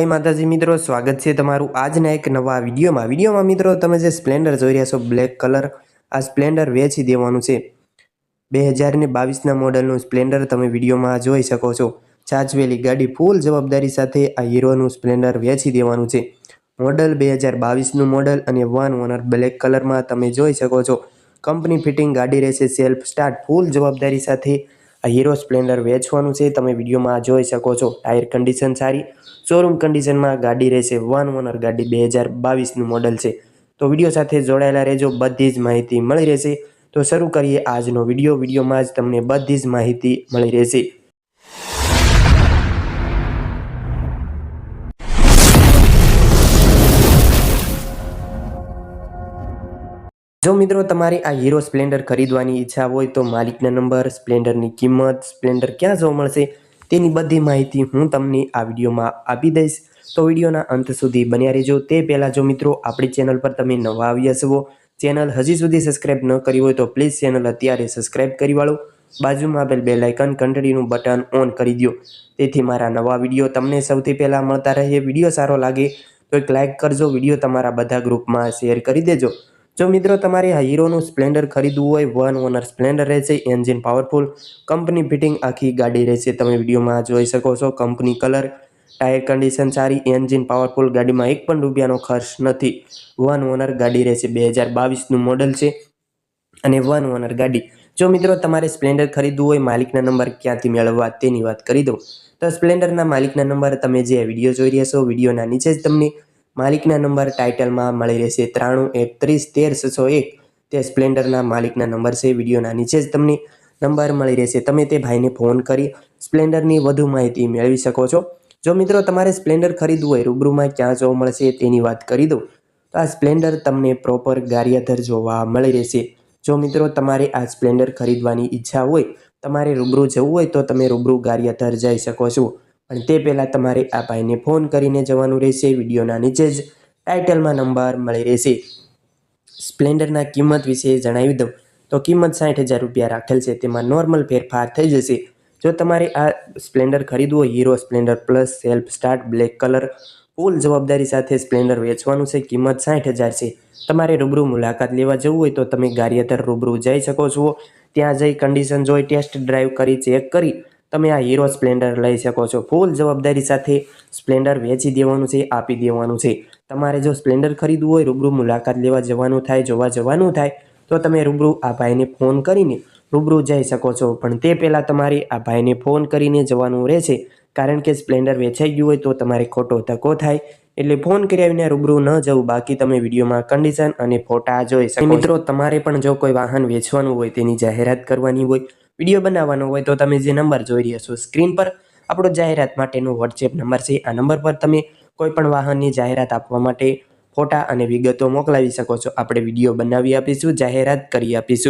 જય માતાજી, મિત્રો, સ્વાગત છે તમારું આજના એક નવા વિડીયોમાં. વિડીયોમાં, મિત્રો, તમે જે સ્પ્લેન્ડર જોઈ રહ્યા છો, બ્લેક કલર, આ સ્પ્લેન્ડર વેચી દેવાનું છે. બે હજારને બાવીસના મોડલનું સ્પ્લેન્ડર તમે વિડીયોમાં જોઈ શકો છો. ચાચવેલી ગાડી ફૂલ જવાબદારી સાથે આ હીરોનું સ્પ્લેન્ડર વેચી દેવાનું છે. મોડલ બે હજાર બાવીસનું મોડલ અને વન ઓનર બ્લેક કલરમાં તમે જોઈ શકો છો. કંપની ફિટિંગ ગાડી રહેશે, સેલ્ફ સ્ટાર્ટ, ફૂલ જવાબદારી સાથે આ હીરો સ્પ્લેન્ડર વેચવાનું છે. તમે વિડીયોમાં જોઈ શકો છો ટાયર કન્ડિશન સારી. શોરૂમ કન્ડિશનમાં ગાડી રહેશે વન ઓનર ગાડી બે હજાર બાવીસનું મોડલ છે. તો વીડિયો સાથે જોડાયેલા રહેજો, બધી જ માહિતી મળી રહેશે. તો શરૂ કરીએ આજનો વીડિયો. વિડીયોમાં જ તમને બધી જ માહિતી મળી રહેશે. જો મિત્રો તમારે આ હીરો સ્પ્લેન્ડર ખરીદવાની ઈચ્છા હોય તો માલિકના નંબર, સ્પ્લેન્ડરની કિંમત, સ્પ્લેન્ડર ક્યાં જોવા મળશે તેની બધી માહિતી હું તમને આ વિડીયોમાં આપી દઈશ. તો વિડીયોના અંત સુધી બન્યા રહેજો. તે પહેલાં જો મિત્રો આપણી ચેનલ પર તમે નવા આવ્યા છો ચેનલ હજી સુધી સબસ્ક્રાઇબ ન કરી હોય તો પ્લીઝ ચેનલ અત્યારે સબસ્ક્રાઇબ કરી વાળો. બાજુમાં આપેલ બે લાઇકન ઘંટડીનું બટન ઓન કરી દો તેથી મારા નવા વીડિયો તમને સૌથી પહેલાં મળતા રહે. વીડિયો સારો લાગે તો એક લાઇક કરજો. વીડિયો તમારા બધા ગ્રુપમાં શેર કરી દેજો. જો મિત્રો તમારે આ હીરોનું સ્પ્લેન્ડર ખરીદવું હોય, વન ઓનર સ્પ્લેન્ડર રહેશે, એન્જિન પાવરફુલ, કંપની ફિટિંગ આખી ગાડી રહેશે. તમે વિડીયોમાં જોઈ શકો છો કંપની કલર, ટાયર કન્ડિશન સારી, એન્જિન પાવરફુલ, ગાડીમાં એક પણ રૂપિયાનો ખર્ચ નથી. વન ઓનર ગાડી રહેશે બે હજાર બાવીસનું મોડલ છે. અને વન ઓનર ગાડી. જો મિત્રો તમારે સ્પ્લેન્ડર ખરીદવું હોય, માલિકના નંબર ક્યાંથી મેળવવા તેની વાત કરી દઉં. તો સ્પ્લેન્ડરના માલિકના નંબર તમે જે વીડિયો જોઈ રહ્યા છો, વિડીયોના નીચે જ તમને માલિકના નંબર ટાઇટલમાં મળી રહેશે ત્રાણું એકત્રીસ તેર છસો એક. તે સ્પ્લેન્ડરના માલિકના નંબર છે, વિડીયોના નીચે જ તમને નંબર મળી રહેશે. તમે તે ભાઈને ફોન કરી સ્પ્લેન્ડરની વધુ માહિતી મેળવી શકો છો. જો મિત્રો તમારે સ્પ્લેન્ડર ખરીદવું હોય, રૂબરૂમાં ક્યાં જોવા મળશે તેની વાત કરી દઉં. તો આ સ્પ્લેન્ડર તમને પ્રોપર ગારિયાધર જોવા મળી રહેશે. જો મિત્રો તમારે આ સ્પ્લેન્ડર ખરીદવાની ઈચ્છા હોય, તમારે રૂબરૂ જવું હોય તો તમે રૂબરૂ ગારિયાધર જઈ શકો છો. પણ તે પહેલાં તમારે આ ભાઈને ફોન કરીને જવાનું રહેશે. વિડીયોના નીચે જ ટાઇટલમાં નંબર મળી રહેશે. સ્પ્લેન્ડરના કિંમત વિશે જણાવી દઉં. તો કિંમત સાઠ હજાર રૂપિયા રાખેલ છે. તેમાં નોર્મલ ફેરફાર થઈ જશે. જો તમારે આ Splendor ખરીદવો Hero Splendor plus, self start, black colour, full જવાબદારી સાથે સ્પ્લેન્ડર વેચવાનું છે. કિંમત સાઠ હજાર છે. તમારે રૂબરૂ મુલાકાત લેવા જવું હોય તો તમે ગારિયાધર રૂબરૂ જઈ શકો છો. ત્યાં જઈ કન્ડિશન જોઈ ટેસ્ટ ડ્રાઈવ કરી ચેક કરી તમે આ હીરો સ્પ્લેન્ડર લઈ શકો છો. ફૂલ જવાબદારી સાથે સ્પ્લેન્ડર વેચી દેવાનું છે, આપી દેવાનું છે. તમારે જો સ્પ્લેન્ડર ખરીદવું હોય, રૂબરૂ મુલાકાત લેવા જવાનું થાય, જોવા જવાનું થાય, તો તમે રૂબરૂ આ ભાઈને ફોન કરીને રૂબરૂ જઈ શકો છો. પણ તે પહેલાં તમારે આ ભાઈને ફોન કરીને જવાનું રહેશે. કારણ કે સ્પ્લેન્ડર વેચાઈ ગયું હોય તો તમારે ખોટો ધક્કો થાય. એટલે ફોન કરી આવીને રૂબરૂ ન જવું. બાકી તમે વિડીયોમાં કન્ડિશન અને ફોટા જોઈ શકો મિત્રો, તમારે પણ જો કોઈ વાહન વેચવાનું હોય, તેની જાહેરાત કરવાની હોય વીડિયો બનાવવાનો હોય તો તમે જે નંબર જોઈ રહ્યા છો સ્ક્રીન પર, આપણો જાહેરાત માટેનો વોટ્સએપ નંબર છે. આ નંબર પર તમે કોઈ પણ વાહનની જાહેરાત આપવા માટે ફોટા અને વિગતો મોકલાવી શકો છો. આપણે વીડિયો બનાવી આપીશું, જાહેરાત કરી આપીશું.